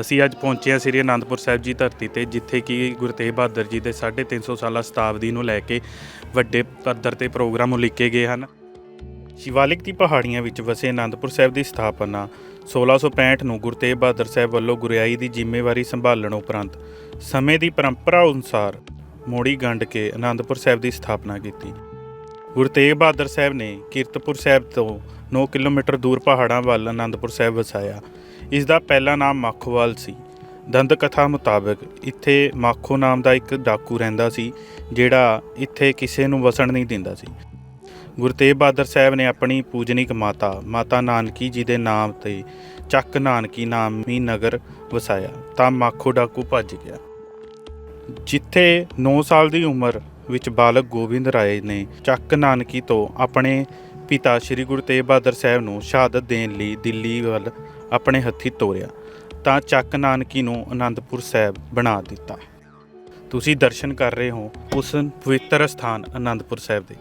ਅਸੀਂ ਅੱਜ ਪਹੁੰਚੇ ਹਾਂ ਸ੍ਰੀ ਅਨੰਦਪੁਰ ਸਾਹਿਬ ਜੀ ਧਰਤੀ ਤੇ, ਜਿੱਥੇ ਕਿ ਗੁਰੂ ਤੇਗ ਬਹਾਦਰ ਜੀ ਦੇ 350 ਸਾਲਾ ਸ਼ਤਾਬਦੀ ਨੂੰ ਲੈ ਕੇ ਵੱਡੇ ਪੱਧਰ ਤੇ ਪ੍ਰੋਗਰਾਮ ਉਲੀਕੇ ਗਏ ਹਨ। ਸ਼ਿਵਾਲਿਕ ਦੀ ਪਹਾੜੀਆਂ ਵਿੱਚ ਵਸੇ ਅਨੰਦਪੁਰ ਸਾਹਿਬ ਦੀ ਸਥਾਪਨਾ 1665 ਨੂੰ ਗੁਰੂ ਤੇਗ ਬਹਾਦਰ ਸਾਹਿਬ ਵੱਲੋਂ ਗੁਰਿਆਈ ਦੀ ਜ਼ਿੰਮੇਵਾਰੀ ਸੰਭਾਲਣ ਉਪਰੰਤ ਸਮੇਂ ਦੀ ਪਰੰਪਰਾ ਅਨੁਸਾਰ ਮੋੜੀ ਗੰਢ ਕੇ ਅਨੰਦਪੁਰ ਸਾਹਿਬ ਦੀ ਸਥਾਪਨਾ ਕੀਤੀ। ਗੁਰੂ ਤੇਗ ਬਹਾਦਰ ਸਾਹਿਬ ਨੇ ਕੀਰਤਪੁਰ ਸਾਹਿਬ ਤੋਂ 9 ਕਿਲੋਮੀਟਰ ਦੂਰ ਪਹਾੜਾਂ ਵੱਲ ਅਨੰਦਪੁਰ ਸਾਹਿਬ ਵਸਾਇਆ। ਇਸ ਦਾ ਪਹਿਲਾ ਨਾਮ ਮਾਖੋਵਾਲ ਸੀ। ਦੰਦ ਕਥਾ ਮੁਤਾਬਕ ਇੱਥੇ ਮਾਖੋ ਨਾਮ ਦਾ ਇੱਕ ਡਾਕੂ ਰਹਿੰਦਾ ਸੀ, ਜਿਹੜਾ ਇੱਥੇ ਕਿਸੇ ਨੂੰ ਵਸਣ ਨਹੀਂ ਦਿੰਦਾ ਸੀ। ਗੁਰੂ ਤੇਗ ਬਹਾਦਰ ਸਾਹਿਬ ਨੇ ਆਪਣੀ ਪੂਜਨੀਕ ਮਾਤਾ ਮਾਤਾ ਨਾਨਕੀ ਜੀ ਦੇ ਨਾਮ ਤੇ ਚੱਕ ਨਾਨਕੀ ਨਾਮੀ ਨਗਰ ਵਸਾਇਆ, ਤਾਂ ਮਾਖੋ ਡਾਕੂ ਭੱਜ ਗਿਆ। ਜਿੱਥੇ 9 ਸਾਲ ਦੀ ਉਮਰ ਵਿੱਚ ਬਾਲਕ ਗੋਬਿੰਦ ਰਾਏ ਨੇ ਚੱਕ ਨਾਨਕੀ ਤੋਂ ਆਪਣੇ ਪਿਤਾ ਸ੍ਰੀ ਗੁਰੂ ਤੇਗ ਬਹਾਦਰ ਸਾਹਿਬ ਨੂੰ ਸ਼ਹਾਦਤ ਦੇਣ ਲਈ ਦਿੱਲੀ ਵੱਲ ਆਪਣੇ ਹੱਥੀ ਤੋਰਿਆ, ਤਾਂ ਚੱਕ ਨਾਨਕੀ ਨੂੰ ਆਨੰਦਪੁਰ ਸਾਹਿਬ ਬਣਾ ਦਿੱਤਾ। ਤੁਸੀਂ ਦਰਸ਼ਨ ਕਰ ਰਹੇ ਹੋ ਉਸ ਪਵਿੱਤਰ ਸਥਾਨ ਆਨੰਦਪੁਰ ਸਾਹਿਬ ਦੇ।